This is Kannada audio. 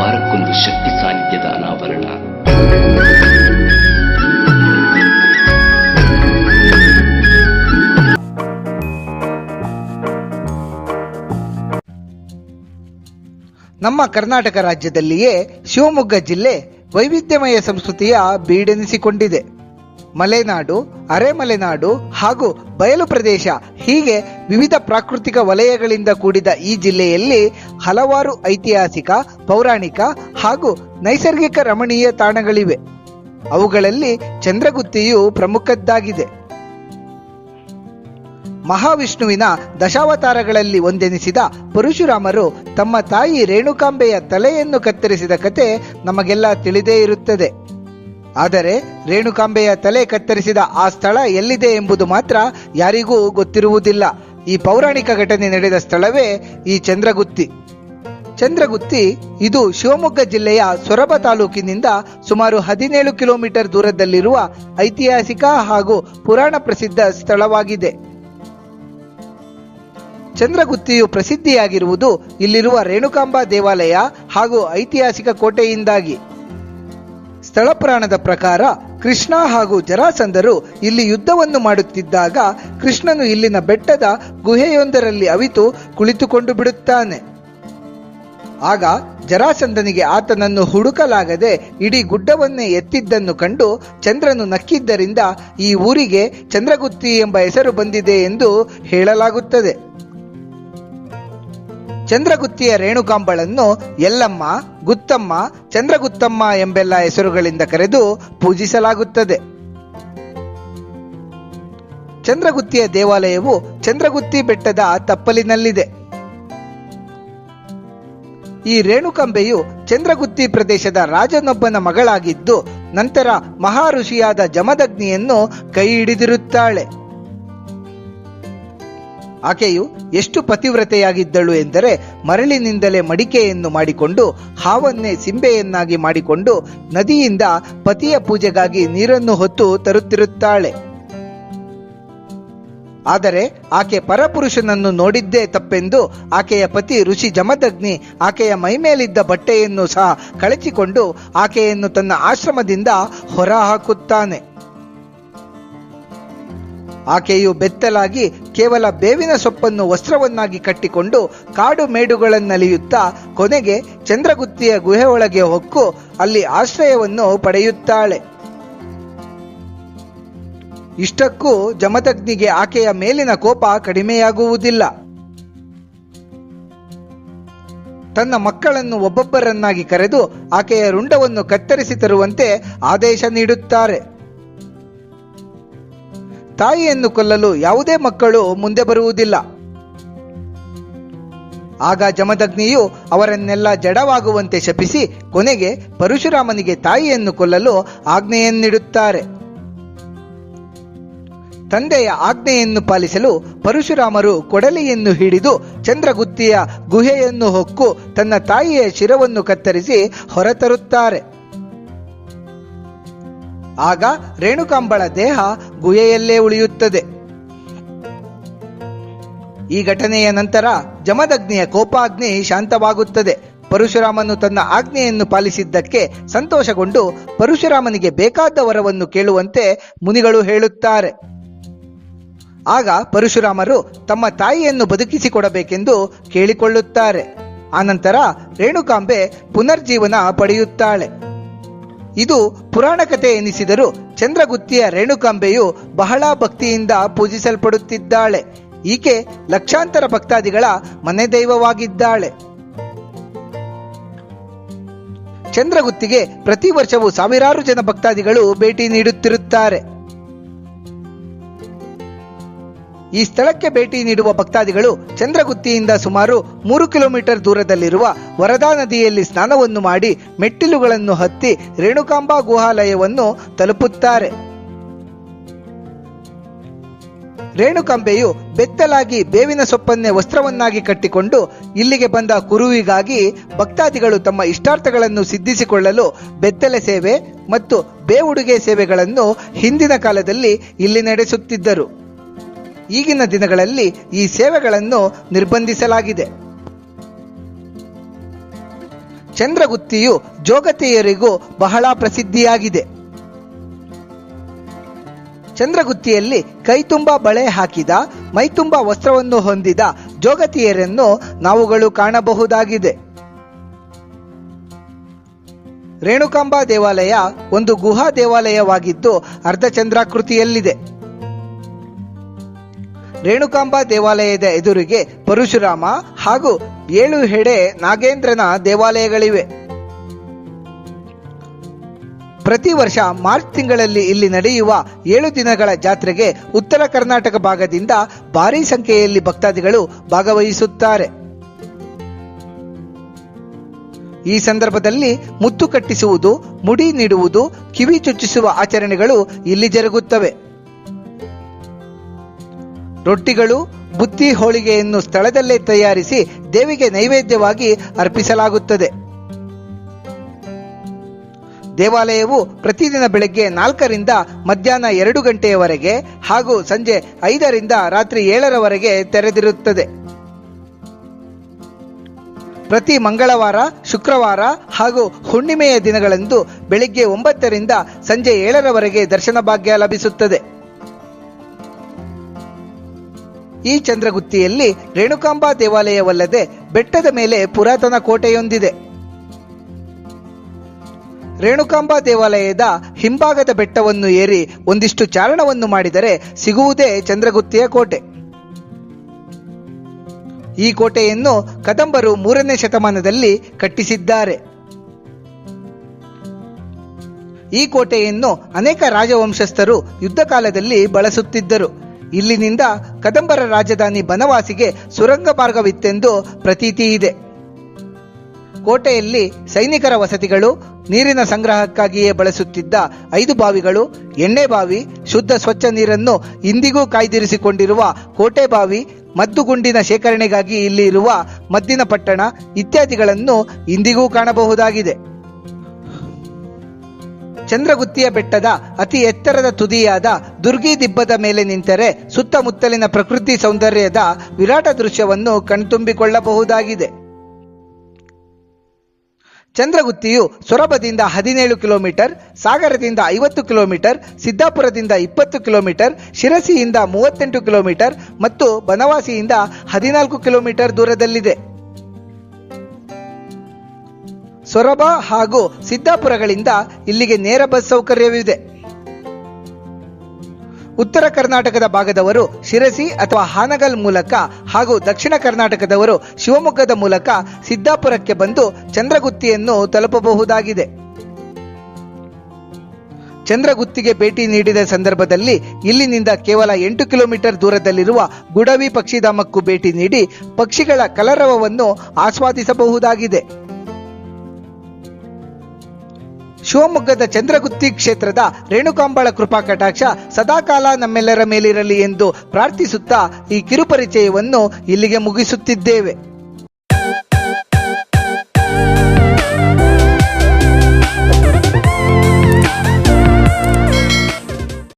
ಅಪಾರಕ್ಕೊಂದು ಶಕ್ತಿ ಸಾನ್ನಿಧ್ಯದ ಅನಾವರಣ. ನಮ್ಮ ಕರ್ನಾಟಕ ರಾಜ್ಯದಲ್ಲಿಯೇ ಶಿವಮೊಗ್ಗ ಜಿಲ್ಲೆ ವೈವಿಧ್ಯಮಯ ಸಂಸ್ಕೃತಿಯ ಬೀಡೆನಿಸಿಕೊಂಡಿದೆ. ಮಲೆನಾಡು, ಅರೆಮಲೆನಾಡು ಹಾಗೂ ಬಯಲು ಪ್ರದೇಶ ಹೀಗೆ ವಿವಿಧ ಪ್ರಾಕೃತಿಕ ವಲಯಗಳಿಂದ ಕೂಡಿದ ಈ ಜಿಲ್ಲೆಯಲ್ಲಿ ಹಲವಾರು ಐತಿಹಾಸಿಕ, ಪೌರಾಣಿಕ ಹಾಗೂ ನೈಸರ್ಗಿಕ ರಮಣೀಯ ತಾಣಗಳಿವೆ. ಅವುಗಳಲ್ಲಿ ಚಂದ್ರಗುತ್ತಿಯು ಪ್ರಮುಖದ್ದಾಗಿದೆ. ಮಹಾವಿಷ್ಣುವಿನ ದಶಾವತಾರಗಳಲ್ಲಿ ಒಂದೆನಿಸಿದ ಪರಶುರಾಮರು ತಮ್ಮ ತಾಯಿ ರೇಣುಕಾಂಬೆಯ ತಲೆಯನ್ನು ಕತ್ತರಿಸಿದ ಕತೆ ನಮಗೆಲ್ಲ ತಿಳಿದೇ ಇರುತ್ತದೆ. ಆದರೆ ರೇಣುಕಾಂಬೆಯ ತಲೆ ಕತ್ತರಿಸಿದ ಆ ಸ್ಥಳ ಎಲ್ಲಿದೆ ಎಂಬುದು ಮಾತ್ರ ಯಾರಿಗೂ ಗೊತ್ತಿರುವುದಿಲ್ಲ. ಈ ಪೌರಾಣಿಕ ಘಟನೆ ನಡೆದ ಸ್ಥಳವೇ ಈ ಚಂದ್ರಗುತ್ತಿ. ಚಂದ್ರಗುತ್ತಿ ಇದು ಶಿವಮೊಗ್ಗ ಜಿಲ್ಲೆಯ ಸೊರಬ ತಾಲೂಕಿನಿಂದ ಸುಮಾರು ಹದಿನೇಳು ಕಿಲೋಮೀಟರ್ ದೂರದಲ್ಲಿರುವ ಐತಿಹಾಸಿಕ ಹಾಗೂ ಪುರಾಣ ಪ್ರಸಿದ್ಧ ಸ್ಥಳವಾಗಿದೆ. ಚಂದ್ರಗುತ್ತಿಯು ಪ್ರಸಿದ್ಧಿಯಾಗಿರುವುದು ಇಲ್ಲಿರುವ ರೇಣುಕಾಂಬ ದೇವಾಲಯ ಹಾಗೂ ಐತಿಹಾಸಿಕ ಕೋಟೆಯಿಂದಾಗಿ. ಸ್ಥಳ ಪುರಾಣದ ಪ್ರಕಾರ ಕೃಷ್ಣ ಹಾಗೂ ಜರಾಸಂದರು ಇಲ್ಲಿ ಯುದ್ಧವನ್ನು ಮಾಡುತ್ತಿದ್ದಾಗ ಕೃಷ್ಣನು ಇಲ್ಲಿನ ಬೆಟ್ಟದ ಗುಹೆಯೊಂದರಲ್ಲಿ ಅವಿತು ಕುಳಿತುಕೊಂಡು ಬಿಡುತ್ತಾನೆ. ಆಗ ಜರಾಸಂದನಿಗೆ ಆತನನ್ನು ಹುಡುಕಲಾಗದೆ ಇಡೀ ಗುಡ್ಡವನ್ನೇ ಎತ್ತಿದ್ದನ್ನು ಕಂಡು ಚಂದ್ರನು ನಕ್ಕಿದ್ದರಿಂದ ಈ ಊರಿಗೆ ಚಂದ್ರಗುತ್ತಿ ಎಂಬ ಹೆಸರು ಬಂದಿದೆ ಎಂದು ಹೇಳಲಾಗುತ್ತದೆ. ಚಂದ್ರಗುತ್ತಿಯ ರೇಣುಕಾಂಬಳನ್ನು ಎಲ್ಲಮ್ಮ ಗುತ್ತಮ್ಮ, ಚಂದ್ರಗುತ್ತಮ್ಮ ಎಂಬೆಲ್ಲ ಹೆಸರುಗಳಿಂದ ಕರೆದು ಪೂಜಿಸಲಾಗುತ್ತದೆ. ಚಂದ್ರಗುತ್ತಿಯ ದೇವಾಲಯವು ಚಂದ್ರಗುತ್ತಿ ಬೆಟ್ಟದ ತಪ್ಪಲಿನಲ್ಲಿದೆ. ಈ ರೇಣುಕಂಬೆಯು ಚಂದ್ರಗುತ್ತಿ ಪ್ರದೇಶದ ರಾಜನೊಬ್ಬನ ಮಗಳಾಗಿದ್ದು, ನಂತರ ಮಹಾಋಷಿಯಾದ ಜಮದಗ್ನಿಯನ್ನು ಕೈ ಹಿಡಿದಿರುತ್ತಾಳೆ. ಆಕೆಯು ಎಷ್ಟು ಪತಿವ್ರತೆಯಾಗಿದ್ದಳು ಎಂದರೆ ಮರಳಿನಿಂದಲೇ ಮಡಿಕೆಯನ್ನು ಮಾಡಿಕೊಂಡು, ಹಾವನ್ನೇ ಸಿಂಬೆಯನ್ನಾಗಿ ಮಾಡಿಕೊಂಡು ನದಿಯಿಂದ ಪತಿಯ ಪೂಜೆಗಾಗಿ ನೀರನ್ನು ಹೊತ್ತು ತರುತ್ತಿರುತ್ತಾಳೆ. ಆದರೆ ಆಕೆ ಪರಪುರುಷನನ್ನು ನೋಡಿದ್ದೇ ತಪ್ಪೆಂದು ಆಕೆಯ ಪತಿ ಋಷಿ ಜಮದಗ್ನಿ ಆಕೆಯ ಮೈಮೇಲಿದ್ದ ಬಟ್ಟೆಯನ್ನು ಸಹ ಕಳಚಿಕೊಂಡು ಆಕೆಯನ್ನು ತನ್ನ ಆಶ್ರಮದಿಂದ ಹೊರಹಾಕುತ್ತಾನೆ. ಆಕೆಯು ಬೆತ್ತಲಾಗಿ ಕೇವಲ ಬೇವಿನ ಸೊಪ್ಪನ್ನು ವಸ್ತ್ರವನ್ನಾಗಿ ಕಟ್ಟಿಕೊಂಡು ಕಾಡು ಮೇಡುಗಳನ್ನಲಿಯುತ್ತಾ ಕೊನೆಗೆ ಚಂದ್ರಗುತ್ತಿಯ ಗುಹೆ ಒಳಗೆ ಹೊಕ್ಕು ಅಲ್ಲಿ ಆಶ್ರಯವನ್ನು ಪಡೆಯುತ್ತಾಳೆ. ಇಷ್ಟಕ್ಕೂ ಜಮದಗ್ನಿಗೆ ಆಕೆಯ ಮೇಲಿನ ಕೋಪ ಕಡಿಮೆಯಾಗುವುದಿಲ್ಲ. ತನ್ನ ಮಕ್ಕಳನ್ನು ಒಬ್ಬೊಬ್ಬರನ್ನಾಗಿ ಕರೆದು ಆಕೆಯ ರುಂಡವನ್ನು ಕತ್ತರಿಸಿ ತರುವಂತೆ ಆದೇಶ ನೀಡುತ್ತಾರೆ. ತಾಯಿಯನ್ನು ಕೊಲ್ಲಲು ಯಾವುದೇ ಮಕ್ಕಳು ಮುಂದೆ ಬರುವುದಿಲ್ಲ. ಆಗ ಜಮದಗ್ನಿಯು ಅವರನ್ನೆಲ್ಲ ಜಡವಾಗುವಂತೆ ಶಪಿಸಿ ಕೊನೆಗೆ ಪರಶುರಾಮನಿಗೆ ತಾಯಿಯನ್ನು ಕೊಲ್ಲಲು ಆಜ್ಞೆಯನ್ನಿಡುತ್ತಾರೆ. ತಂದೆಯ ಆಜ್ಞೆಯನ್ನು ಪಾಲಿಸಲು ಪರಶುರಾಮರು ಕೊಡಲಿಯನ್ನು ಹಿಡಿದು ಚಂದ್ರಗುತ್ತಿಯ ಗುಹೆಯನ್ನು ಹೊಕ್ಕು ತನ್ನ ತಾಯಿಯ ಶಿರವನ್ನು ಕತ್ತರಿಸಿ ಹೊರತರುತ್ತಾರೆ. ಆಗ ರೇಣುಕಾಂಬಳ ದೇಹ ಗುಹೆಯಲ್ಲೇ ಉಳಿಯುತ್ತದೆ. ಈ ಘಟನೆಯ ನಂತರ ಜಮದಗ್ನಿಯ ಕೋಪಾಗ್ನಿ ಶಾಂತವಾಗುತ್ತದೆ. ಪರಶುರಾಮನು ತನ್ನ ಆಜ್ಞೆಯನ್ನು ಪಾಲಿಸಿದ್ದಕ್ಕೆ ಸಂತೋಷಗೊಂಡು ಪರಶುರಾಮನಿಗೆ ಬೇಕಾದ ವರವನ್ನು ಕೇಳುವಂತೆ ಮುನಿಗಳು ಹೇಳುತ್ತಾರೆ. ಆಗ ಪರಶುರಾಮರು ತಮ್ಮ ತಾಯಿಯನ್ನು ಬದುಕಿಸಿಕೊಡಬೇಕೆಂದು ಕೇಳಿಕೊಳ್ಳುತ್ತಾರೆ. ಆನಂತರ ರೇಣುಕಾಂಬೆ ಪುನರ್ಜೀವನ ಪಡೆಯುತ್ತಾಳೆ. ಇದು ಪುರಾಣ ಕಥೆ ಎನಿಸಿದರೂ ಚಂದ್ರಗುತ್ತಿಯ ರೇಣುಕಾಂಬೆಯು ಬಹಳ ಭಕ್ತಿಯಿಂದ ಪೂಜಿಸಲ್ಪಡುತ್ತಿದ್ದಾಳೆ. ಈಕೆ ಲಕ್ಷಾಂತರ ಭಕ್ತಾದಿಗಳ ಮನೆ ದೈವವಾಗಿದ್ದಾಳೆ ಚಂದ್ರಗುತ್ತಿಗೆ ಪ್ರತಿ ವರ್ಷವೂ ಸಾವಿರಾರು ಜನ ಭಕ್ತಾದಿಗಳು ಭೇಟಿ ನೀಡುತ್ತಿರುತ್ತಾರೆ. ಈ ಸ್ಥಳಕ್ಕೆ ಭೇಟಿ ನೀಡುವ ಭಕ್ತಾದಿಗಳು ಚಂದ್ರಗುತ್ತಿಯಿಂದ ಸುಮಾರು ಮೂರು ಕಿಲೋಮೀಟರ್ ದೂರದಲ್ಲಿರುವ ವರದಾ ನದಿಯಲ್ಲಿ ಸ್ನಾನವನ್ನು ಮಾಡಿ ಮೆಟ್ಟಿಲುಗಳನ್ನು ಹತ್ತಿ ರೇಣುಕಾಂಬಾ ಗುಹಾಲಯವನ್ನು ತಲುಪುತ್ತಾರೆ. ರೇಣುಕಾಂಬೆಯು ಬೆತ್ತಲಾಗಿ ಬೇವಿನ ಸೊಪ್ಪನ್ನೇ ವಸ್ತ್ರವನ್ನಾಗಿ ಕಟ್ಟಿಕೊಂಡು ಇಲ್ಲಿಗೆ ಬಂದ ಕುರುವಿಗಾಗಿ ಭಕ್ತಾದಿಗಳು ತಮ್ಮ ಇಷ್ಟಾರ್ಥಗಳನ್ನು ಸಿದ್ಧಿಸಿಕೊಳ್ಳಲು ಬೆತ್ತಲೆ ಸೇವೆ ಮತ್ತು ಬೇವುಡುಗೆ ಸೇವೆಗಳನ್ನು ಹಿಂದಿನ ಕಾಲದಲ್ಲಿ ಇಲ್ಲಿ ನಡೆಸುತ್ತಿದ್ದರು. ಈಗಿನ ದಿನಗಳಲ್ಲಿ ಈ ಸೇವೆಗಳನ್ನು ನಿರ್ಬಂಧಿಸಲಾಗಿದೆ. ಚಂದ್ರಗುತ್ತಿಯು ಜೋಗತಿಯರಿಗೂ ಬಹಳ ಪ್ರಸಿದ್ಧಿಯಾಗಿದೆ. ಚಂದ್ರಗುತ್ತಿಯಲ್ಲಿ ಕೈತುಂಬ ಬಳೆ ಹಾಕಿದ ಮೈತುಂಬ ವಸ್ತ್ರವನ್ನು ಹೊಂದಿದ ಜೋಗತಿಯರನ್ನು ನಾವುಗಳು ಕಾಣಬಹುದಾಗಿದೆ. ರೇಣುಕಾಂಬ ದೇವಾಲಯ ಒಂದು ಗುಹಾ ದೇವಾಲಯವಾಗಿದ್ದು ಅರ್ಧಚಂದ್ರಾಕೃತಿಯಲ್ಲಿದೆ. ರೇಣುಕಾಂಬ ದೇವಾಲಯದ ಎದುರಿಗೆ ಪರಶುರಾಮ ಹಾಗೂ ಏಳು ಹೆಡೆ ನಾಗೇಂದ್ರನ ದೇವಾಲಯಗಳಿವೆ. ಪ್ರತಿ ವರ್ಷ ಮಾರ್ಚ್ ತಿಂಗಳಲ್ಲಿ ಇಲ್ಲಿ ನಡೆಯುವ ಏಳು ದಿನಗಳ ಜಾತ್ರೆಗೆ ಉತ್ತರ ಕರ್ನಾಟಕ ಭಾಗದಿಂದ ಭಾರೀ ಸಂಖ್ಯೆಯಲ್ಲಿ ಭಕ್ತಾದಿಗಳು ಭಾಗವಹಿಸುತ್ತಾರೆ. ಈ ಸಂದರ್ಭದಲ್ಲಿ ಮುತ್ತು ಕಟ್ಟಿಸುವುದು, ಮುಡಿ ನೀಡುವುದು, ಕಿವಿ ಚುಚ್ಚಿಸುವ ಆಚರಣೆಗಳು ಇಲ್ಲಿ ಜರುಗುತ್ತವೆ. ರೊಟ್ಟಿಗಳು, ಬುತ್ತಿ ಹೋಳಿಗೆಯನ್ನು ಸ್ಥಳದಲ್ಲೇ ತಯಾರಿಸಿ ದೇವಿಗೆ ನೈವೇದ್ಯವಾಗಿ ಅರ್ಪಿಸಲಾಗುತ್ತದೆ. ದೇವಾಲಯವು ಪ್ರತಿದಿನ ಬೆಳಗ್ಗೆ ನಾಲ್ಕರಿಂದ ಮಧ್ಯಾಹ್ನ ಎರಡು ಗಂಟೆಯವರೆಗೆ ಹಾಗೂ ಸಂಜೆ ಐದರಿಂದ ರಾತ್ರಿ ಏಳರವರೆಗೆ ತೆರೆದಿರುತ್ತದೆ. ಪ್ರತಿ ಮಂಗಳವಾರ, ಶುಕ್ರವಾರ ಹಾಗೂ ಹುಣ್ಣಿಮೆಯ ದಿನಗಳಂದು ಬೆಳಿಗ್ಗೆ ಒಂಬತ್ತರಿಂದ ಸಂಜೆ ಏಳರವರೆಗೆ ದರ್ಶನ ಭಾಗ್ಯ ಲಭಿಸುತ್ತದೆ. ಈ ಚಂದ್ರಗುತ್ತಿಯಲ್ಲಿ ರೇಣುಕಾಂಬಾ ದೇವಾಲಯವಲ್ಲದೆ ಬೆಟ್ಟದ ಮೇಲೆ ಪುರಾತನ ಕೋಟೆಯೊಂದಿದೆ. ರೇಣುಕಾಂಬಾ ದೇವಾಲಯದ ಹಿಂಭಾಗದ ಬೆಟ್ಟವನ್ನು ಏರಿ ಒಂದಿಷ್ಟು ಚಾರಣವನ್ನು ಮಾಡಿದರೆ ಸಿಗುವುದೇ ಚಂದ್ರಗುತ್ತಿಯ ಕೋಟೆ. ಈ ಕೋಟೆಯನ್ನು ಕದಂಬರು ಮೂರನೇ ಶತಮಾನದಲ್ಲಿ ಕಟ್ಟಿಸಿದ್ದಾರೆ. ಈ ಕೋಟೆಯನ್ನು ಅನೇಕ ರಾಜವಂಶಸ್ಥರು ಯುದ್ಧ ಕಾಲದಲ್ಲಿ ಬಳಸುತ್ತಿದ್ದರು. ಇಲ್ಲಿನಿಂದ ಕದಂಬರ ರಾಜಧಾನಿ ಬನವಾಸಿಗೆ ಸುರಂಗ ಮಾರ್ಗವಿತ್ತೆಂದು ಪ್ರತೀತಿ ಇದೆ. ಕೋಟೆಯಲ್ಲಿ ಸೈನಿಕರ ವಸತಿಗಳು, ನೀರಿನ ಸಂಗ್ರಹಕ್ಕಾಗಿಯೇ ಬಳಸುತ್ತಿದ್ದ ಐದು ಬಾವಿಗಳು, ಎಣ್ಣೆ ಬಾವಿ, ಶುದ್ಧ ಸ್ವಚ್ಛ ನೀರನ್ನು ಇಂದಿಗೂ ಕಾಯ್ದಿರಿಸಿಕೊಂಡಿರುವ ಕೋಟೆ ಬಾವಿ, ಮದ್ದುಗುಂಡಿನ ಶೇಖರಣೆಗಾಗಿ ಇಲ್ಲಿ ಇರುವ ಮದ್ದಿನ ಪಟ್ಟಣ ಇತ್ಯಾದಿಗಳನ್ನು ಇಂದಿಗೂ ಕಾಣಬಹುದಾಗಿದೆ. ಚಂದ್ರಗುತ್ತಿಯ ಬೆಟ್ಟದ ಅತಿ ಎತ್ತರದ ತುದಿಯಾದ ದುರ್ಗಿ ದಿಬ್ಬದ ಮೇಲೆ ನಿಂತರೆ ಸುತ್ತಮುತ್ತಲಿನ ಪ್ರಕೃತಿ ಸೌಂದರ್ಯದ ವಿರಾಟ ದೃಶ್ಯವನ್ನು ಕಣ್ತುಂಬಿಕೊಳ್ಳಬಹುದಾಗಿದೆ. ಚಂದ್ರಗುತ್ತಿಯು ಸೊರಬದಿಂದ ಹದಿನೇಳು ಕಿಲೋಮೀಟರ್, ಸಾಗರದಿಂದ ಐವತ್ತು ಕಿಲೋಮೀಟರ್, ಸಿದ್ದಾಪುರದಿಂದ ಇಪ್ಪತ್ತು ಕಿಲೋಮೀಟರ್, ಶಿರಸಿಯಿಂದ ಮೂವತ್ತೆಂಟು ಕಿಲೋಮೀಟರ್ ಮತ್ತು ಬನವಾಸಿಯಿಂದ ಹದಿನಾಲ್ಕು ಕಿಲೋಮೀಟರ್ ದೂರದಲ್ಲಿದೆ. ಸೊರಬ ಹಾಗೂ ಸಿದ್ದಾಪುರಗಳಿಂದ ಇಲ್ಲಿಗೆ ನೇರ ಬಸ್ ಸೌಕರ್ಯವಿದೆ. ಉತ್ತರ ಕರ್ನಾಟಕದ ಭಾಗದವರು ಶಿರಸಿ ಅಥವಾ ಹಾನಗಲ್ ಮೂಲಕ ಹಾಗೂ ದಕ್ಷಿಣ ಕರ್ನಾಟಕದವರು ಶಿವಮೊಗ್ಗದ ಮೂಲಕ ಸಿದ್ದಾಪುರಕ್ಕೆ ಬಂದು ಚಂದ್ರಗುತ್ತಿಯನ್ನು ತಲುಪಬಹುದಾಗಿದೆ. ಚಂದ್ರಗುತ್ತಿಗೆ ಭೇಟಿ ನೀಡಿದ ಸಂದರ್ಭದಲ್ಲಿ ಇಲ್ಲಿನಿಂದ ಕೇವಲ ಎಂಟು ಕಿಲೋಮೀಟರ್ ದೂರದಲ್ಲಿರುವ ಗುಡವಿ ಪಕ್ಷಿಧಾಮಕ್ಕೂ ಭೇಟಿ ನೀಡಿ ಪಕ್ಷಿಗಳ ಕಲರವವನ್ನು ಆಸ್ವಾದಿಸಬಹುದಾಗಿದೆ. ಶಿವಮೊಗ್ಗದ ಚಂದ್ರಗುತ್ತಿ ಕ್ಷೇತ್ರದ ರೇಣುಕಾಂಬಳ ಕೃಪಾ ಕಟಾಕ್ಷ ಸದಾಕಾಲ ನಮ್ಮೆಲ್ಲರ ಮೇಲಿರಲಿ ಎಂದು ಪ್ರಾರ್ಥಿಸುತ್ತಾ ಈ ಕಿರುಪರಿಚಯವನ್ನು ಇಲ್ಲಿಗೆ ಮುಗಿಸುತ್ತಿದ್ದೇವೆ.